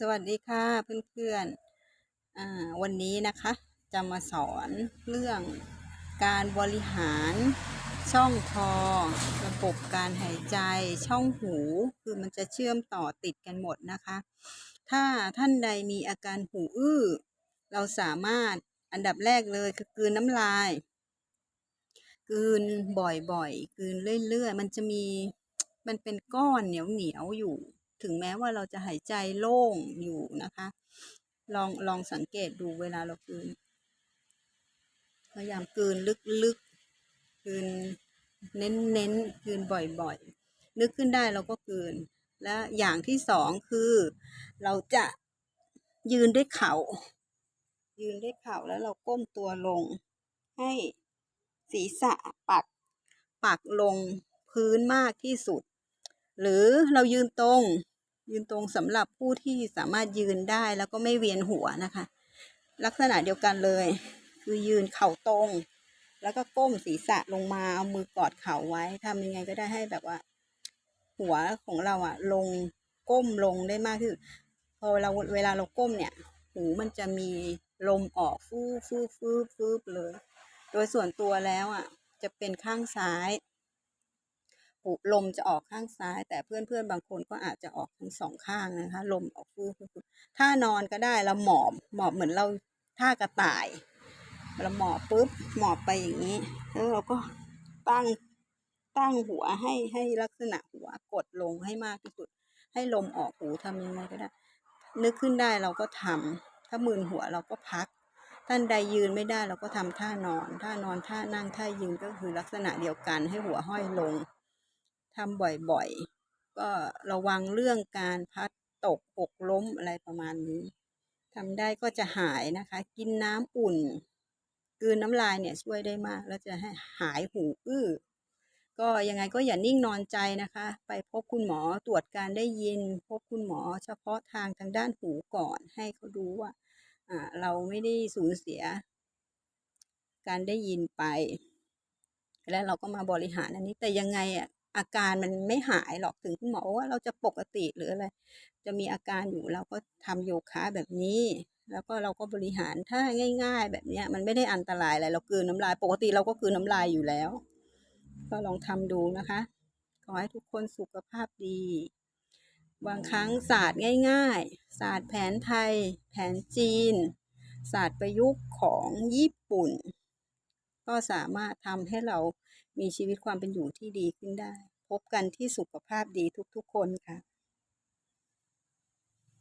สวัสดีค่ะเพื่อนๆอ่าวันนี้นะคะจะมาสอนเรื่องการบริหารช่องคอ ระบบการหายใจช่องหู คือมันจะเชื่อมต่อติดกันหมดนะคะ ถ้าท่านใดมีอาการหูอื้อ เราสามารถอันดับแรกเลยคือกืนน้ำลายกืนบ่อยๆกืนเรื่อยๆ มันจะมีมันเป็นก้อนเหนียวๆอยู่ ถึงแม้ว่าเราจะหายใจโล่งอยู่นะคะ ลองลองสังเกตดูเวลาเรากืน พยายามกืนลึกๆกืนเน้นๆกลืนบ่อยๆ นึกขึ้นได้เราก็กืน และอย่างที่สองคือเราจะยืนด้วยเข่ายืนด้วยเข่าแล้วเราก้มตัวลง ให้ศีรษะปักปักลงพื้นมากที่สุด หรือเรายืนตรง ยืนตรงสำหรับผู้ที่สามารถยืนได้แล้วก็ไม่เวียนหัวนะคะ ลักษณะเดียวกันเลย คือยืนเข่าตรง แล้วก็ก้มศีรษะลงมาเอามือกอดเข่าไว้ทำยังไงก็ได้ให้แบบว่า หัวของเราอะลงก้มลงได้มากที่สุดพอเราเวลาเราก้มเนี่ย หูมันจะมีลมออกฟูฟูฟูฟูเลย โดยส่วนตัวแล้วอะ จะเป็นข้างซ้าย ลมจะออกข้างซ้าย แต่เพื่อนๆ บางคนก็อาจจะออกทั้งสองข้างนะคะ ลมออกฟูฟูถ้านอนก็ได้เราหมอบหมอบเหมือนเราท่ากระต่ายเราหมอบปุ๊บหมอบไปอย่างนี้ แล้วเราก็ตั้งตั้งหัวให้ให้ลักษณะหัวกดลงให้มากที่สุด ให้ลมออกหูทำยังไงก็ได้ นึกขึ้นได้เราก็ทำถ้ามึนหัวเราก็พัก ท่านใดยืนไม่ได้เราก็ทำท่านอน ท่านอนท่านั่งท่ายืนก็คือลักษณะเดียวกันให้หัวห้อยลง ทำบ่อยๆ ก็ระวังเรื่องการพัดตกหกล้มอะไรประมาณนี้ทำได้ก็จะหายนะคะ กินน้ำอุ่นกืนน้ำลายเนี่ยช่วยได้มาก แล้วจะให้หายหูอื้อ ก็ยังไงก็อย่านิ่งนอนใจนะคะ ไปพบคุณหมอตรวจการได้ยิน พบคุณหมอเฉพาะทางทางด้านหูก่อน ให้เขาดูว่าอ่าเราไม่ได้สูญเสีย การได้ยินไป แล้วเราก็มาบริหารอันนี้แต่ยังไงอะ อาการมันไม่หายหรอกถึงคุณหมอว่าเราจะปกติหรืออะไร จะมีอาการอยู่เราก็ทำโยคะแบบนี้ แล้วก็เราก็บริหารถ้าง่าย ๆ แบบเนี้ยมันไม่ได้อันตรายอะไรเรากลืนน้ำลาย ปกติเราก็กลืนน้ำลายอยู่แล้ว ก็ลองทำดูนะคะ ขอให้ทุกคนสุขภาพดี บางครั้งศาสตร์ง่าย ๆ ศาสตร์แผนไทย แผนจีน ศาสตร์ประยุกต์ของญี่ปุ่น ก็สามารถทำให้เรามีชีวิตความเป็นอยู่ที่ดีขึ้นได้ พบกันที่สุขภาพดีทุกๆคนค่ะ